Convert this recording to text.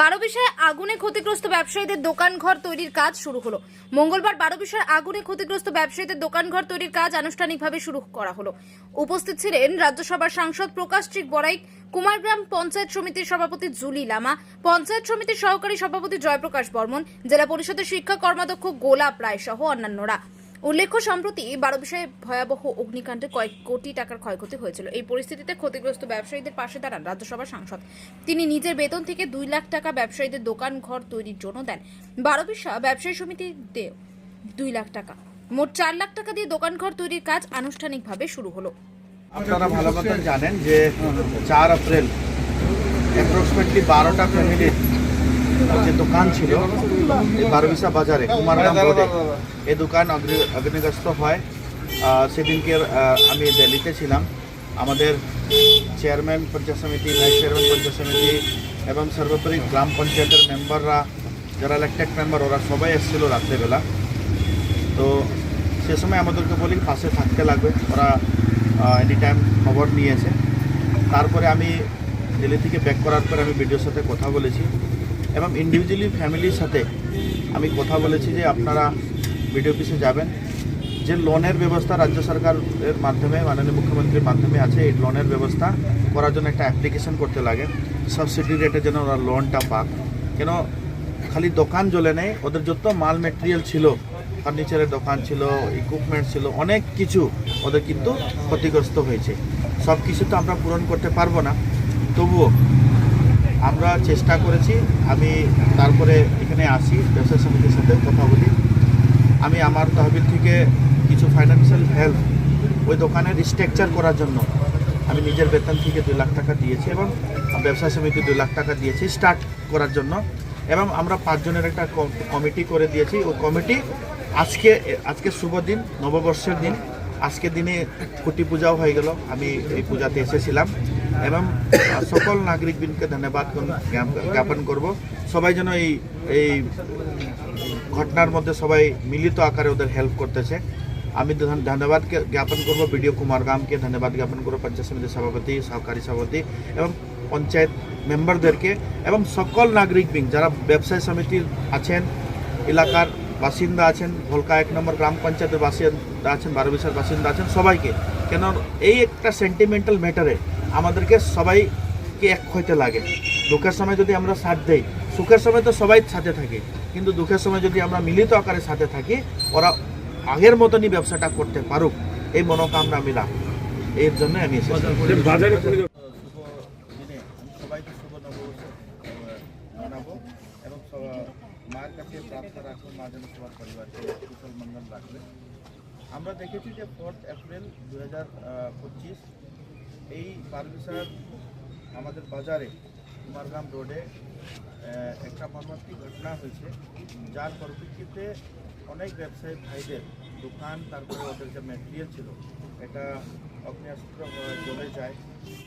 বারো বিষয়ে আগুনে ক্ষতিগ্রস্ত ব্যবসায়ীদের দোকান ঘর তৈরির কাজ শুরু হলো। মঙ্গলবার বারো বিষয়ে আগুনে ক্ষতিগ্রস্ত ব্যবসায়ীদের দোকান ঘর তৈরির কাজ আনুষ্ঠানিকভাবে শুরু করা হলো। উপস্থিত ছিলেন রাজ্যসভার সাংসদ প্রকাশ ট্রিক বড়াই, কুমারগ্রাম পঞ্চায়েত সমিতির সভাপতি জুলি লামা, পঞ্চায়েত সমিতির সহকারী সভাপতি জয়প্রকাশ বর্মন, জেলা পরিষদের শিক্ষা কর্মাধ্যক্ষ গোলাপ রায় সহ অন্যান্যরা। উল্লেখ্য, সম্প্রতি বারো বিষয়ে ভয়াবহ অগ্নিকাণ্ডে কয়েক কোটি টাকার ক্ষয়ক্ষতি হয়েছিল। এই পরিস্থিতিতে ক্ষতিগ্রস্ত ব্যবসায়ীদের পাশে দাঁড়ান রাজ্যসভার সাংসদ। তিনি নিজের বেতন থেকে দুই লাখ টাকা ব্যবসায়ীদের দোকান, ঘর তৈরির জন্য দেন। বারো বিশা ব্যবসায়ী সমিতিতে দুই লাখ টাকা। মোট চার লাখ টাকা দিয়ে দোকান, ঘর তৈরির কাজ আনুষ্ঠানিকভাবে শুরু হলো। আপনারা ভালো মতন জানেন যে চার এপ্রিল অ্যাপ্রক্সিমেটলি বারোটা ফ্যামিলির যে দোকান ছিল এই বারবিসা বাজারে কুমারগ্রাম রোডে এই দোকান অগ্নি- অগ্নিগ্রস্ত হয়। সেদিনকে আমি দিল্লিতে ছিলাম। আমাদের চেয়ারম্যান পঞ্চায়েত সমিতি ভাইস চেয়ারম্যান পঞ্চায়েত সমিতি এবং সর্বোপরি গ্রাম পঞ্চায়েতের মেম্বাররা যারা ইলেক্টেড মেম্বার ওরা সবাই এসেছিল রাত্রেবেলা। তো সে সময় আমাদেরকে বলি পাশে থাকতে লাগবে। ওরা এনি টাইম খবর নিয়েছে। তারপরে আমি দিল্লি থেকে ব্যাক করার পরে আমি ভিডিওর সাথে কথা বলেছি। এবং ইন্ডিভিজুয়ালি ফ্যামিলির সাথে আমি কথা বলেছি যে আপনারা ভিডিও অফিসে যাবেন। যে লোনের ব্যবস্থা রাজ্য সরকারের মাধ্যমে, মাননীয় মুখ্যমন্ত্রীর মাধ্যমে আছে, এই লোনের ব্যবস্থা করার জন্য একটা অ্যাপ্লিকেশন করতে লাগে। সাবসিডি রেটে যেন ওরা লোনটা পাক। কেন, খালি দোকান জ্বলে নেই, ওদের যত মাল মেটেরিয়াল ছিল ফার্নিচারের দোকান ছিল ইকুইপমেন্ট ছিল, অনেক কিছু ওদের কিন্তু ক্ষতিগ্রস্ত হয়েছে। সব কিছু তো আমরা পূরণ করতে পারব না। তবুও আমরা চেষ্টা করেছি, আমি তারপরে এখানে আসি ব্যবসা সমিতির সাথে কথা বলি। আমি আমার তহবিল থেকে কিছু ফাইন্যান্সিয়াল হেল্প ওই দোকানের স্ট্রাকচার করার জন্য আমি নিজের বেতন থেকে দুই লাখ টাকা দিয়েছি এবং ব্যবসা সমিতি দুই লাখ টাকা দিয়েছি স্টার্ট করার জন্য। এবং আমরা পাঁচজনের একটা কমিটি করে দিয়েছি। ওই কমিটি আজকে আজকে শুভ দিন, নববর্ষের দিন। আজকে দিনে কুটি পূজাও হয়ে গেল। আমি এই পূজাতে এসেছিলাম। এবং সকল নাগরিকবিনকে ধন্যবাদ জ্ঞাপন করব। সবাই যেন এই এই ঘটনার মধ্যে সবাই মিলিত আকারে ওদের হেল্প করতেছে। আমি ধন- ধন্যবাদ জ্ঞাপন করব। বিডিও কুমারগ্রামকে ধন্যবাদ জ্ঞাপন করব, পঞ্চায়েত সমিতির সভাপতি, সহকারী সভাপতি এবং পঞ্চায়েত মেম্বারদেরকে এবং সকল নাগরিকবিন যারা ব্যবসায়ী সমিতির আছেন, এলাকার বাসিন্দা আছেন, ভোলকা এক নম্বর গ্রাম পঞ্চায়েতের বাসিন্দা আছেন বারোবিশার বাসিন্দা আছেন, সবাইকে। কেন এই একটা সেন্টিমেন্টাল ম্যাটারে আমাদেরকে সবাইকে এক হইতে লাগে। দুঃখের সময় যদি আমরা সাথ দেই সুখের সময় তো সবাই সাথে থাকে কিন্তু দুঃখের সময় যদি আমরা মিলিত আকারে সাথে থাকি ওরা আগের মতনই ব্যবসাটা করতে পারুক এই মনোকামনা আমি রাখি। এর জন্য আমি সবাইকে শুভ নববর্ষ জানাব এবং সব- কাছে প্রার্থনা রাখব মা যেন সবার পরিবারকে কুশল মঙ্গল রাখবে আমরা দেখেছি যে ফোর্থ এপ্রিল দু হাজার পঁচিশ এই বারবিশার আমাদের বাজারে, কুমারগ্রাম রোডে একটা মর্মান্তিক ঘটনা হয়েছে, যার পরিপ্রেক্ষিতে অনেক ব্যবসায়ী ভাইদের দোকান, তারপরে ওদের যে ম্যাটেরিয়াল ছিল, এটা অগ্নিয়াস্ত্র জ্বলে যায়।